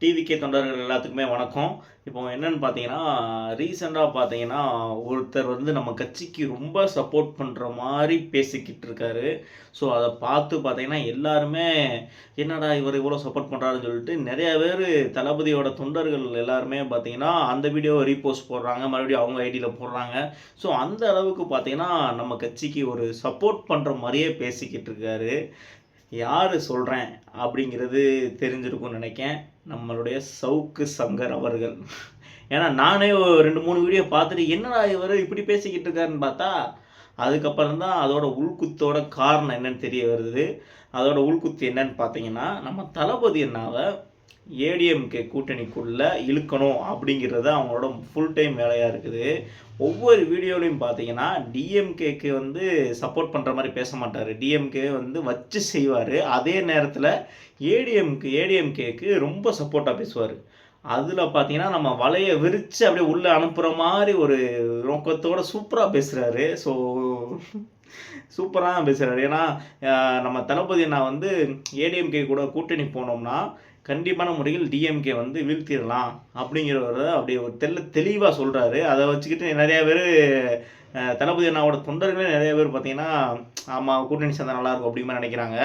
TVK தொண்டர்கள் எல்லாத்துக்குமே வணக்கம். இப்போ என்னென்னு பார்த்தீங்கன்னா ரீசெண்டாக பார்த்தீங்கன்னா ஒருத்தர் வந்து நம்ம கட்சிக்கு ரொம்ப சப்போர்ட் பண்ணுற மாதிரி பேசிக்கிட்டு இருக்காரு. ஸோ அதை பார்த்து பார்த்தீங்கன்னா எல்லாருமே என்னடா இவர் இவ்வளோ சப்போர்ட் பண்ணுறாருன்னு சொல்லிட்டு நிறைய பேர் தளபதியோட தொண்டர்கள் எல்லாருமே பார்த்தீங்கன்னா அந்த வீடியோவை ரீபோஸ்ட் போடுறாங்க மறுபடியும் அவங்க ஐடியில் போடுறாங்க. ஸோ அந்த அளவுக்கு பார்த்தீங்கன்னா நம்ம கட்சிக்கு ஒரு சப்போர்ட் பண்ணுற மாதிரியே பேசிக்கிட்டு இருக்காரு. யார் சொல்கிறேன் அப்படிங்கிறது தெரிஞ்சிருக்கும்னு நினைக்கேன் நம்மளுடைய சவுக்கு சங்கர் அவர்கள். ஏன்னா நானே ரெண்டு மூணு வீடியோ பார்த்துட்டு என்னடா இவர் இப்படி பேசிக்கிட்டு இருக்காருன்னு பார்த்தா அதுக்கப்புறம் தான் அதோட உள்குத்தோட காரணம் என்னன்னு தெரிய வருது. அதோட உள்குத்து என்னன்னு பார்த்தீங்கன்னா நம்ம தளபதி என்னாவை ஏடிஎம்கே கூட்டணிக்குள்ளே இழுக்கணும் அப்படிங்கிறது அவங்களோட ஃபுல் டைம் வேலையாக இருக்குது. ஒவ்வொரு வீடியோலையும் பார்த்தீங்கன்னா டிஎம்கேக்கு வந்து சப்போர்ட் பண்ணுற மாதிரி பேச மாட்டார். டிஎம்கே வந்து வச்சு செய்வார். அதே நேரத்தில் ஏடிஎம்க்கு ஏடிஎம்கேக்கு ரொம்ப சப்போர்ட்டாக பேசுவார். அதில் பார்த்தீங்கன்னா நம்ம வலையை விரித்து அப்படியே உள்ளே அனுப்புகிற மாதிரி ஒரு நோக்கத்தோட சூப்பராக பேசுகிறாரு ஸோ சூப்பராக பேசுகிறாரு ஏன்னா நம்ம தளபதி நான் வந்து ஏடிஎம்கே கூட கூட்டணி போனோம்னா கண்டிப்பான முறையில் டிஎம்கே வந்து வீழ்த்திடலாம் அப்படிங்கிறவர் அப்படி ஒரு தெல்ல தெளிவாக சொல்கிறாரு அதை வச்சுக்கிட்டு நிறைய பேர் தளபதி அண்ணாவோட தொண்டர்களே நிறைய பேர் பார்த்தீங்கன்னா ஆமாம் கூட்டணி சேர்ந்தா நல்லாயிருக்கும் அப்படிங்கிற நினைக்கிறாங்க.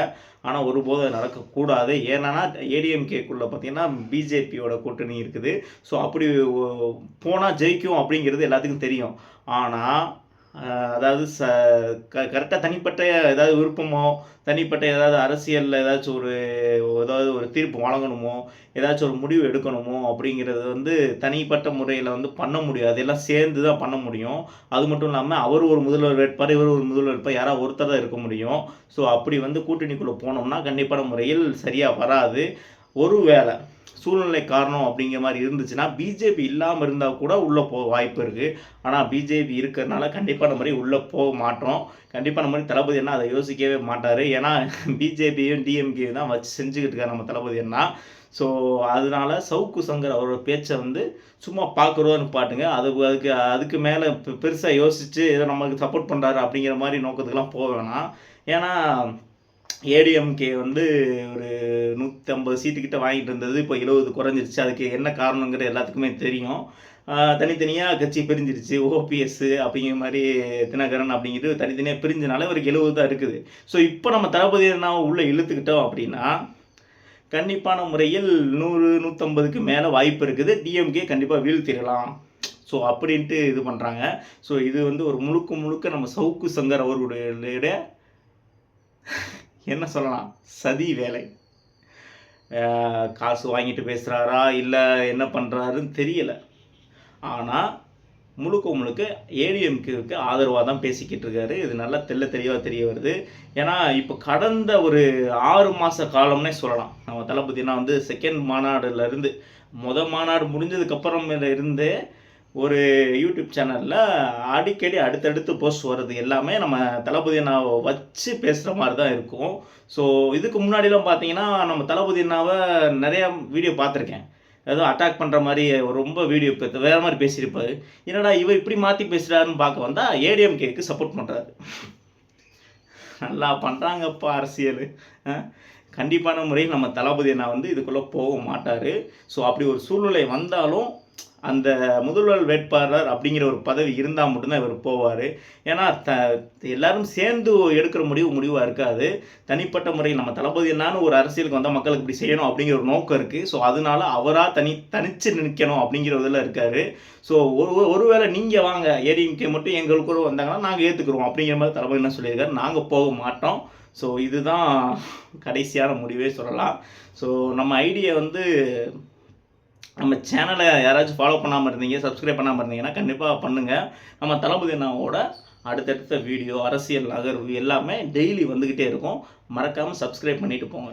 ஆனால் ஒருபோதும் அது நடக்கக்கூடாது. ஏன்னா ஏடிஎம்கேக்குள்ளே பார்த்தீங்கன்னா பிஜேபியோட கூட்டணி இருக்குது. ஸோ அப்படி போனால் ஜெயிக்கும் அப்படிங்கிறது எல்லாத்துக்கும் தெரியும். ஆனால் அதாவது ச க கரெக்டாக தனிப்பட்ட ஏதாவது விருப்பமோ தனிப்பட்ட ஏதாவது அரசியலில் ஏதாச்சும் ஒரு ஏதாவது ஒரு தீர்ப்பு வழங்கணுமோ ஏதாச்சும் ஒரு முடிவு எடுக்கணுமோ அப்படிங்கிறது வந்து தனிப்பட்ட முறையில் வந்து பண்ண முடியாது எல்லாம் சேர்ந்து தான் பண்ண முடியும். அது மட்டும் இல்லாமல் அவர் ஒரு முதல்வர் வேட்பார் இவர் ஒரு முதல்வர் வேட்பார் யாராவது ஒருத்தர் தான் இருக்க முடியும். ஸோ அப்படி வந்து கூட்டணிக்குள்ளே போனோம்னா கண்டிப்பான முறையில் சரியாக வராது. ஒரு வேலை சூழ்நிலை காரணம் அப்படிங்கிற மாதிரி இருந்துச்சுன்னா பிஜேபி இல்லாமல் இருந்தால் கூட உள்ளே போக வாய்ப்பு இருக்குது ஆனால் பிஜேபி இருக்கிறனால கண்டிப்பான மாதிரி உள்ளே போக மாட்டோம். கண்டிப்பான மாதிரி தளபதி என்ன அதை யோசிக்கவே மாட்டார். ஏன்னா பிஜேபியும் டிஎம்கேயும் தான் வச்சு செஞ்சுக்கிட்டு இருக்காரு நம்ம தளபதி என்ன ஸோ அதனால சவுக்கு சங்கர் அவரோட பேச்சை வந்து சும்மா பார்க்குறோன்னு பாட்டுங்க. அது அதுக்கு அதுக்கு மேலே பெருசாக யோசித்து ஏதோ நமக்கு சப்போர்ட் பண்ணுறாரு அப்படிங்கிற மாதிரி நோக்கத்துக்கெலாம் போக வேணாம். ஏன்னா ஏடிஎம்கே வந்து ஒரு நூற்றி ஐம்பது சீட்டுக்கிட்ட வாங்கிட்டு இருந்தது இப்போ எழுபது குறைஞ்சிருச்சு. அதுக்கு என்ன காரணங்கிறது எல்லாத்துக்குமே தெரியும். தனித்தனியாக கட்சி பிரிஞ்சிருச்சு. ஓபிஎஸ் அப்படிங்கிற மாதிரி தினகரன் அப்படிங்கிறது தனித்தனியாக பிரிஞ்சனால இவருக்கு எழுபது தான் இருக்குது. ஸோ இப்போ நம்ம தளபதி நான் உள்ளே இழுத்துக்கிட்டோம் அப்படின்னா கண்டிப்பான முறையில் நூறு நூற்றம்பதுக்கு மேலே வாய்ப்பு இருக்குது. டிஎம்கே கண்டிப்பாக வீழ்த்திடலாம். ஸோ அப்படின்ட்டு இது பண்ணுறாங்க ஸோ இது வந்து ஒரு முழுக்க முழுக்க நம்ம சவுக்கு சங்கர் அவர்களுடைய என்ன சொல்லலாம்? சதி வேலை. காசு வாங்கிட்டு பேசுகிறாரா இல்லை என்ன பண்ணுறாருன்னு தெரியலை. ஆனால் முழுக்க முழுக்க ஏடிஎம்கேவுக்கு ஆதரவாக தான் பேசிக்கிட்டு இருக்காரு. இது நல்லா தெள்ள தெளிவாக தெரிய வருது. ஏன்னா இப்போ கடந்த ஒரு ஆறு மாத காலம்னே சொல்லலாம். நம்ம தளபதினா வந்து செகண்ட் மாநாடுலேருந்து முத மாநாடு முடிஞ்சதுக்கப்புறம் இருந்தே ஒரு யூடியூப் சேனலில் அடிக்கடி அடுத்தடுத்து போஸ்ட் வர்றது எல்லாமே நம்ம தளபதி அண்ணாவை வச்சு பேசுகிற மாதிரி தான் இருக்கும். ஸோ இதுக்கு முன்னாடிலாம் பார்த்தீங்கன்னா நம்ம தளபதி அண்ணாவை நிறையா வீடியோ பார்த்துருக்கேன். ஏதோ அட்டாக் பண்ணுற மாதிரி ரொம்ப வீடியோ வேறு மாதிரி பேசியிருப்பாரு. என்னடா இவர் இப்படி மாற்றி பேசுகிறாருன்னு பார்க்க வந்தால் ஏடிஎம்கேக்கு சப்போர்ட் பண்ணுறாரு நல்லா பண்ணுறாங்கப்பா அரசியல். கண்டிப்பான முறையில் நம்ம தளபதி அண்ணா வந்து இதுக்குள்ளே போக மாட்டார். ஸோ அப்படி ஒரு சூழ்நிலை வந்தாலும் அந்த முதல்வர் வேட்பாளர் அப்படிங்கிற ஒரு பதவி இருந்தால் மட்டும்தான் இவர் போவார். ஏன்னா த எல்லாரும் சேர்ந்து எடுக்கிற முடிவு முடிவாக இருக்காது. தனிப்பட்ட முறையில் நம்ம தளபதி என்னான்னு ஒரு அரசியலுக்கு வந்தால் மக்களுக்கு இப்படி செய்யணும் அப்படிங்கிற ஒரு நோக்கம் இருக்குது ஸோ அதனால அவராக தனி தனிச்சு நிற்கணும் அப்படிங்கிற இதில் இருக்கார். ஸோ ஒரு ஒரு- ஒருவேளை நீங்கள் வாங்க ஏடிஎம்கே மட்டும் எங்களுக்கு வந்தாங்கன்னா நாங்கள் ஏற்றுக்குறோம் அப்படிங்கிற மாதிரி தளபதி என்ன சொல்லியிருக்காரு? நாங்கள் போக மாட்டோம். ஸோ இதுதான் கடைசியான முடிவே சொல்லலாம். ஸோ நம்ம ஐடியை வந்து நம்ம சேனலை யாராச்சும் ஃபாலோ பண்ணாமல் இருந்தீங்க சப்ஸ்கிரைப் பண்ணாமல் இருந்தீங்கன்னா கண்டிப்பாக பண்ணுங்கள் நம்ம தளபதி அண்ணாவோட அடுத்தடுத்த வீடியோ அரசியல் நகர்வு எல்லாமே டெய்லி வந்துக்கிட்டே இருக்கும். மறக்காமல் சப்ஸ்கிரைப் பண்ணிவிட்டு போங்க.